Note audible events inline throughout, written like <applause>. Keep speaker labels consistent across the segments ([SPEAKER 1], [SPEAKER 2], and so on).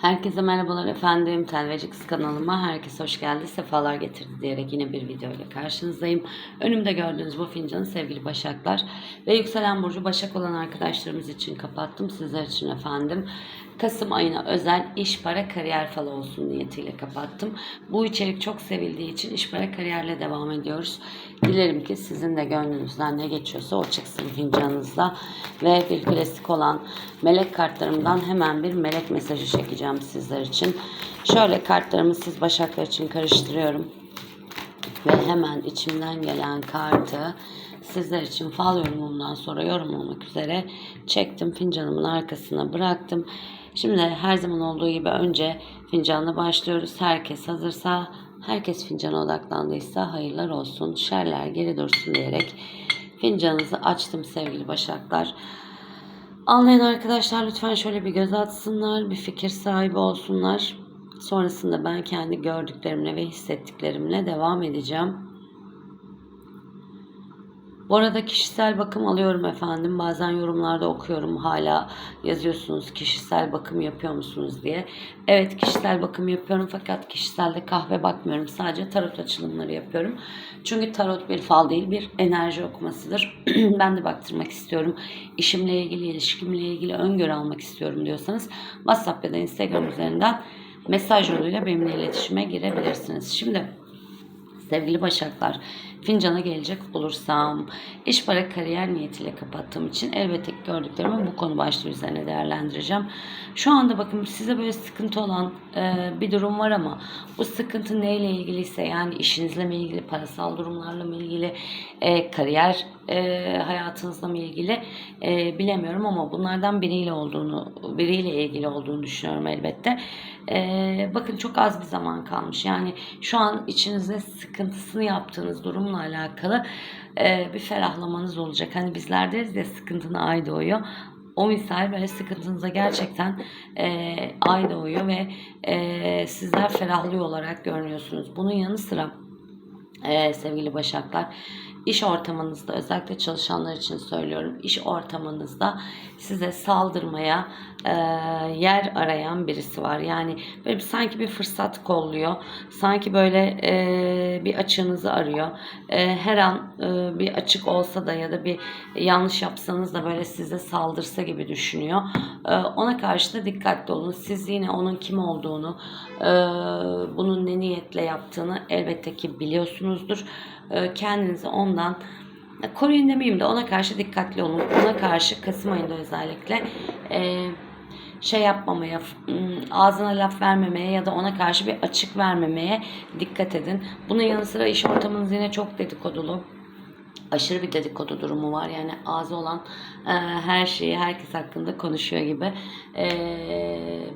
[SPEAKER 1] Herkese merhabalar efendim. Telvecix kanalıma herkes hoş geldi. Sefalar getirdi diyerek yine bir video ile karşınızdayım. Önümde gördüğünüz bu fincanı sevgili Başaklar ve yükselen burcu Başak olan arkadaşlarımız için kapattım. Sizler için efendim. Kasım ayına özel iş para kariyer falı olsun niyetiyle kapattım. Bu içerik çok sevildiği için iş para kariyerle devam ediyoruz. Dilerim ki sizin de gönlünüzden ne geçiyorsa o çıksın fincanınızda ve bir klasik olan melek kartlarımdan hemen bir melek mesajı çekeceğim sizler için. Şöyle kartlarımı siz başaklar için karıştırıyorum. Ve hemen içimden gelen kartı sizler için fal yorumundan sonra yorum olmak üzere çektim. Fincanımın arkasına bıraktım. Şimdi her zaman olduğu gibi önce fincanla başlıyoruz. Herkes hazırsa, herkes fincana odaklandıysa hayırlar olsun, şerler geri dursun diyerek fincanınızı açtım sevgili başaklar. Anlayan arkadaşlar lütfen şöyle bir göz atsınlar, bir fikir sahibi olsunlar. Sonrasında ben kendi gördüklerimle ve hissettiklerimle devam edeceğim. Bu arada kişisel bakım alıyorum efendim. Bazen yorumlarda okuyorum hala yazıyorsunuz kişisel bakım yapıyor musunuz diye. Evet kişisel bakım yapıyorum fakat kişiselde kahve bakmıyorum. Sadece tarot açılımları yapıyorum. Çünkü tarot bir fal değil bir enerji okumasıdır. <clears throat> ben de baktırmak istiyorum. İşimle ilgili, ilişkimle ilgili öngörü almak istiyorum diyorsanız WhatsApp ya da Instagram üzerinden mesaj yoluyla benimle iletişime girebilirsiniz. Şimdi Sevgili Başaklar, fincana gelecek olursam, iş para kariyer niyetiyle kapattığım için elbette gördüklerimi bu konu başlığı üzerine değerlendireceğim. Şu anda bakın size böyle sıkıntı olan e, bir durum var ama bu sıkıntı neyle ilgiliyse yani işinizle mi ilgili, parasal durumlarla mı ilgili, e, kariyer e, hayatınızla mı ilgili e, bilemiyorum ama bunlardan biriyle olduğunu, biriyle ilgili olduğunu düşünüyorum elbette. E, bakın çok az bir zaman kalmış. Yani şu an içinizde sıkıntısını yaptığınız durumla alakalı e, bir ferahlamanız olacak. Hani bizler deriz ya sıkıntına ay doğuyor. O misal böyle sıkıntınıza gerçekten e, ay doğuyor ve e, sizler ferahlıyor olarak görünüyorsunuz. Bunun yanı sıra e, sevgili Başaklar iş ortamınızda özellikle çalışanlar için söylüyorum iş ortamınızda size saldırmaya e, yer arayan birisi var. Yani böyle bir, sanki bir fırsat kolluyor sanki böyle e, bir açığınızı arıyor. E, her an e, bir açık olsa da ya da bir yanlış yapsanız da böyle size saldırsa gibi düşünüyor. E, ona karşı da dikkatli olun. Siz yine onun kim olduğunu e, bunun ne niyetle yaptığını elbette ki biliyorsunuzdur kendinizi ondan koruyun demeyeyim de ona karşı dikkatli olun. Ona karşı Kasım ayında özellikle e, şey yapmamaya, ağzına laf vermemeye ya da ona karşı bir açık vermemeye dikkat edin. Bunun yanı sıra iş ortamınız yine çok dedikodulu aşırı bir dedikodu durumu var. Yani ağzı olan e, her şeyi herkes hakkında konuşuyor gibi. E,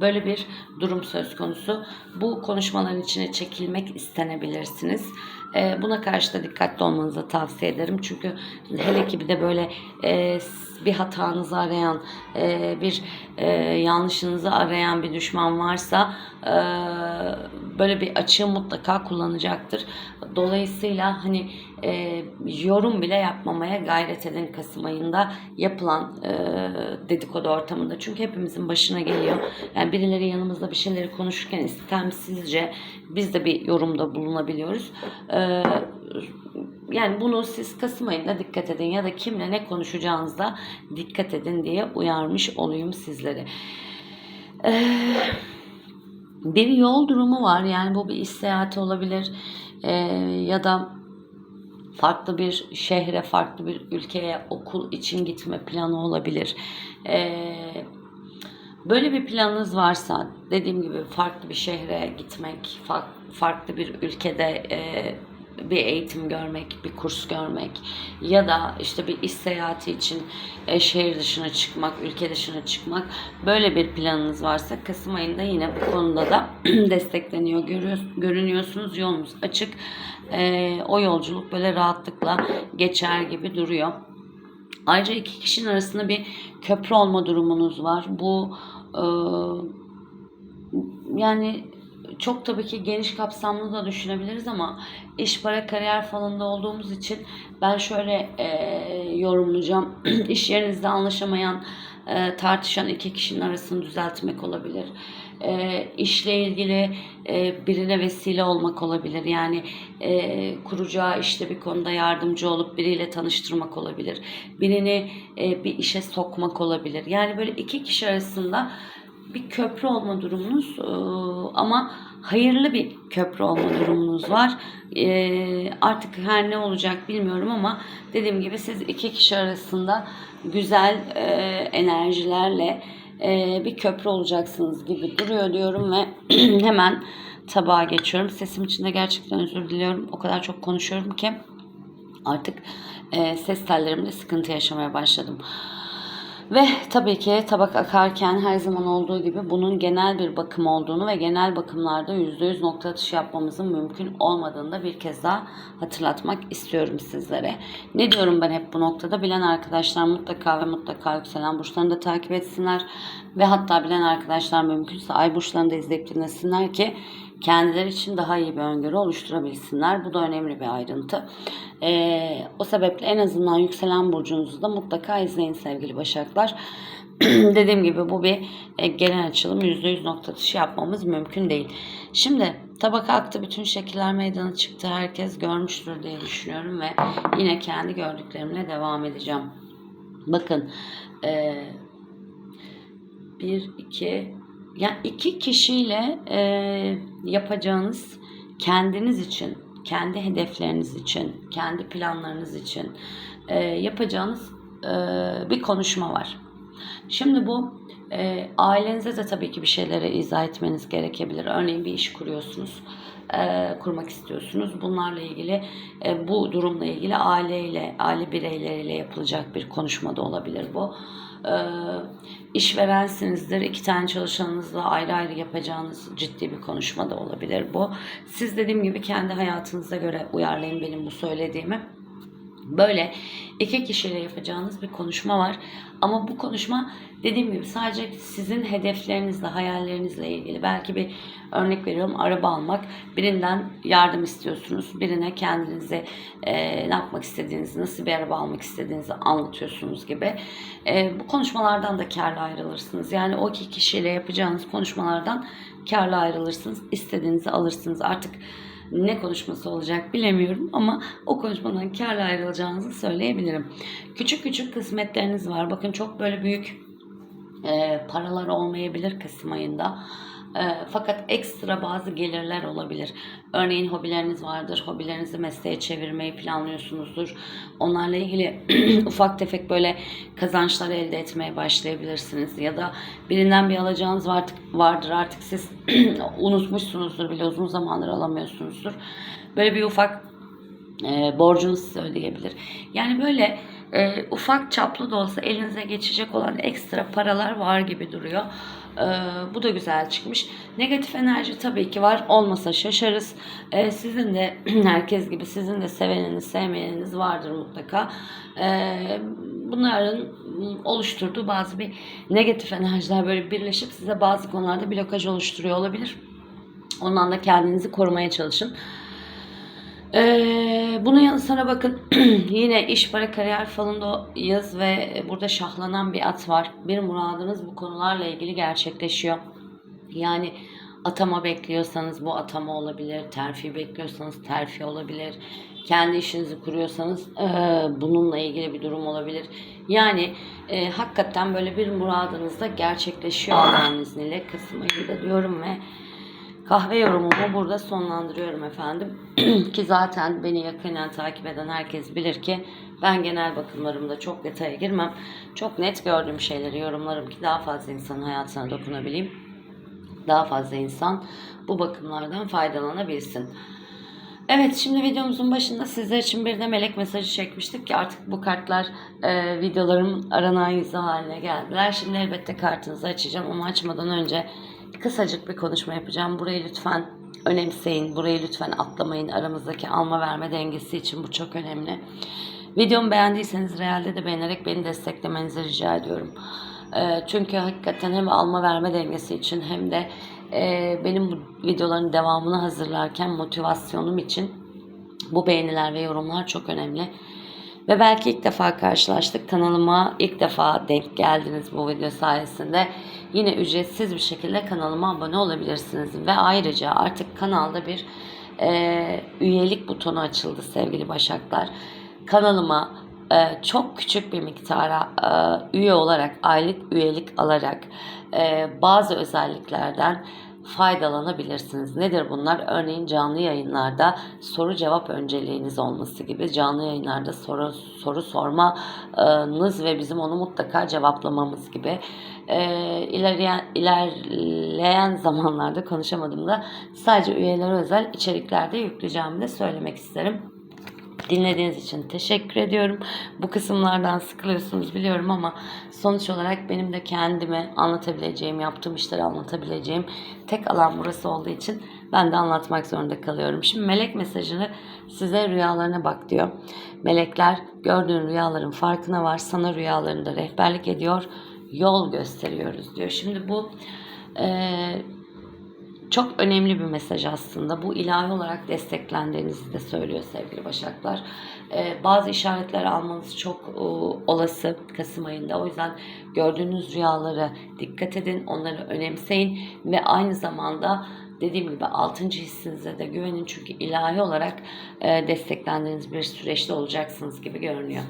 [SPEAKER 1] böyle bir durum söz konusu. Bu konuşmaların içine çekilmek istenebilirsiniz. E, buna karşı da dikkatli olmanızı tavsiye ederim. Çünkü hele ki bir de böyle e, bir hatanızı arayan, e, bir e, yanlışınızı arayan bir düşman varsa böyle bir açığı mutlaka kullanacaktır. Dolayısıyla hani yorum bile yapmamaya gayret edin Kasım ayında yapılan dedikodu ortamında. Çünkü hepimizin başına geliyor. Yani birileri yanımızda bir şeyleri konuşurken istemsizce biz de bir yorumda bulunabiliyoruz. E, yani bunu siz Kasım ayında dikkat edin ya da kimle ne konuşacağınızda dikkat edin diye uyarmış olayım sizlere. Ee, bir yol durumu var yani bu bir iş seyahati olabilir ee, ya da farklı bir şehre, farklı bir ülkeye okul için gitme planı olabilir. Ee, böyle bir planınız varsa dediğim gibi farklı bir şehre gitmek, farklı bir ülkede e, bir eğitim görmek, bir kurs görmek ya da işte bir iş seyahati için e, şehir dışına çıkmak, ülke dışına çıkmak böyle bir planınız varsa Kasım ayında yine bu konuda da <clears throat> destekleniyor. Görüyor, görünüyorsunuz yolunuz açık. E, o yolculuk böyle rahatlıkla geçer gibi duruyor. Ayrıca iki kişinin arasında bir köprü olma durumunuz var. Bu e, yani çok tabii ki geniş kapsamlı da düşünebiliriz ama iş para kariyer falında olduğumuz için ben şöyle e, yorumlayacağım. <clears throat> iş yerinizde anlaşamayan e, tartışan iki kişinin arasını düzeltmek olabilir. E, işle ilgili e, birine vesile olmak olabilir. Yani e, kuracağı işte bir konuda yardımcı olup biriyle tanıştırmak olabilir. Birini e, bir işe sokmak olabilir. Yani böyle iki kişi arasında bir köprü olma durumunuz e, ama hayırlı bir köprü olma durumunuz var. E, artık her ne olacak bilmiyorum ama dediğim gibi siz iki kişi arasında güzel e, enerjilerle bir köprü olacaksınız gibi duruyor diyorum ve <clears throat> hemen tabağa geçiyorum. Sesim için de gerçekten özür diliyorum. O kadar çok konuşuyorum ki artık ses tellerimde sıkıntı yaşamaya başladım. Ve tabii ki tabak akarken her zaman olduğu gibi bunun genel bir bakım olduğunu ve genel bakımlarda %100 nokta atışı yapmamızın mümkün olmadığını da bir kez daha hatırlatmak istiyorum sizlere. Ne diyorum ben hep bu noktada? Bilen arkadaşlar mutlaka ve mutlaka yükselen burçlarını da takip etsinler. Ve hatta bilen arkadaşlar mümkünse ay burçlarını da izleyip dinlesinler ki kendileri için daha iyi bir öngörü oluşturabilsinler. Bu da önemli bir ayrıntı. Ee, o sebeple en azından yükselen burcunuzu da mutlaka izleyin sevgili Başaklar. <clears throat> Dediğim gibi bu bir e, genel açılım. %100 nokta atışı yapmamız mümkün değil. Şimdi tabaka aktı bütün şekiller meydana çıktı. Herkes görmüştür diye düşünüyorum ve yine kendi gördüklerimle devam edeceğim. Bakın e, bir, iki, yani iki kişiyle e, yapacağınız kendiniz için, kendi hedefleriniz için, kendi planlarınız için e, yapacağınız e, bir konuşma var. Şimdi bu e, ailenize de tabii ki bir şeylere izah etmeniz gerekebilir. Örneğin bir iş kuruyorsunuz, e, kurmak istiyorsunuz. Bunlarla ilgili, e, bu durumla ilgili aileyle, aile bireyleriyle yapılacak bir konuşma da olabilir bu. E, işverensinizdir, iki tane çalışanınızla ayrı ayrı yapacağınız ciddi bir konuşma da olabilir bu. Siz dediğim gibi kendi hayatınıza göre uyarlayın benim bu söylediğimi. Böyle iki kişiyle yapacağınız bir konuşma var. Ama bu konuşma dediğim gibi sadece sizin hedeflerinizle, hayallerinizle ilgili. Belki bir örnek veriyorum araba almak. Birinden yardım istiyorsunuz. Birine kendinize e, ne yapmak istediğinizi, nasıl bir araba almak istediğinizi anlatıyorsunuz gibi. E, bu konuşmalardan da karlı ayrılırsınız. Yani o iki kişiyle yapacağınız konuşmalardan karlı ayrılırsınız. İstediğinizi alırsınız. Artık ne konuşması olacak bilemiyorum ama o konuşmadan karla ayrılacağınızı söyleyebilirim. Küçük küçük kısmetleriniz var. Bakın çok böyle büyük e, paralar olmayabilir Kasım ayında. E, fakat ekstra bazı gelirler olabilir. Örneğin hobileriniz vardır. Hobilerinizi mesleğe çevirmeyi planlıyorsunuzdur. Onlarla ilgili <clears throat> ufak tefek böyle kazançlar elde etmeye başlayabilirsiniz. Ya da birinden bir alacağınız var, vardır artık siz <clears throat> unutmuşsunuzdur bile uzun zamandır alamıyorsunuzdur. Böyle bir ufak e, borcunuz size ödeyebilir. Yani böyle e, ufak çaplı da olsa elinize geçecek olan ekstra paralar var gibi duruyor. E, bu da güzel çıkmış. Negatif enerji tabii ki var. Olmasa şaşarız. E, sizin de <clears throat> herkes gibi sizin de seveniniz, sevmeyeniniz vardır mutlaka. E, bunların oluşturduğu bazı bir negatif enerjiler böyle birleşip size bazı konularda blokaj oluşturuyor olabilir. Ondan da kendinizi korumaya çalışın. Ee, bunun yanı sıra bakın <clears throat> yine iş para kariyer falında yaz ve burada şahlanan bir at var. Bir muradınız bu konularla ilgili gerçekleşiyor. Yani atama bekliyorsanız bu atama olabilir. Terfi bekliyorsanız terfi olabilir. Kendi işinizi kuruyorsanız e, bununla ilgili bir durum olabilir. Yani e, hakikaten böyle bir muradınız <clears throat> da gerçekleşiyor Allah'ın izniyle. Kasım ayında diyorum ve Kahve yorumumu burada sonlandırıyorum efendim. <clears throat> ki zaten beni yakından takip eden herkes bilir ki ben genel bakımlarımda çok detaya girmem. Çok net gördüğüm şeyleri yorumlarım ki daha fazla insanın hayatına dokunabileyim. Daha fazla insan bu bakımlardan faydalanabilsin. Evet şimdi videomuzun başında sizler için bir de melek mesajı çekmiştik ki artık bu kartlar e, videolarımın aranan yüzü haline geldiler. Şimdi elbette kartınızı açacağım ama açmadan önce kısacık bir konuşma yapacağım. Burayı lütfen önemseyin. Burayı lütfen atlamayın. Aramızdaki alma verme dengesi için bu çok önemli. Videomu beğendiyseniz realde de beğenerek beni desteklemenizi rica ediyorum. E, çünkü hakikaten hem alma verme dengesi için hem de e, benim bu videoların devamını hazırlarken motivasyonum için bu beğeniler ve yorumlar çok önemli. Ve belki ilk defa karşılaştık. Kanalıma ilk defa denk geldiniz bu video sayesinde. Yine ücretsiz bir şekilde kanalıma abone olabilirsiniz. Ve ayrıca artık kanalda bir e, üyelik butonu açıldı sevgili Başaklar. Kanalıma e, çok küçük bir miktara e, üye olarak, aylık üyelik alarak e, bazı özelliklerden faydalanabilirsiniz. Nedir bunlar? Örneğin canlı yayınlarda soru cevap önceliğiniz olması gibi canlı yayınlarda soru soru sormanız ve bizim onu mutlaka cevaplamamız gibi e, ilerleyen ilerleyen zamanlarda konuşamadım da sadece üyelere özel içeriklerde yükleyeceğimi de söylemek isterim. Dinlediğiniz için teşekkür ediyorum. Bu kısımlardan sıkılıyorsunuz biliyorum ama sonuç olarak benim de kendime anlatabileceğim, yaptığım işleri anlatabileceğim tek alan burası olduğu için ben de anlatmak zorunda kalıyorum. Şimdi melek mesajını size rüyalarına bak diyor. Melekler gördüğün rüyaların farkına var. Sana rüyalarında rehberlik ediyor. Yol gösteriyoruz diyor. Şimdi bu eee çok önemli bir mesaj aslında. Bu ilahi olarak desteklendiğinizi de söylüyor sevgili Başaklar. Ee, bazı işaretler almanız çok e, olası Kasım ayında. O yüzden gördüğünüz rüyalara dikkat edin, onları önemseyin ve aynı zamanda dediğim gibi 6. hissinize de güvenin çünkü ilahi olarak e, desteklendiğiniz bir süreçte olacaksınız gibi görünüyor.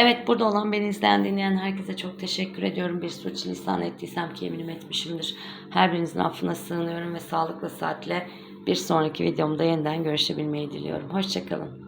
[SPEAKER 1] Evet burada olan beni izleyen dinleyen herkese çok teşekkür ediyorum. Bir suç lisan ettiysem ki eminim etmişimdir. Her birinizin affına sığınıyorum ve sağlıklı saatle bir sonraki videomda yeniden görüşebilmeyi diliyorum. Hoşçakalın.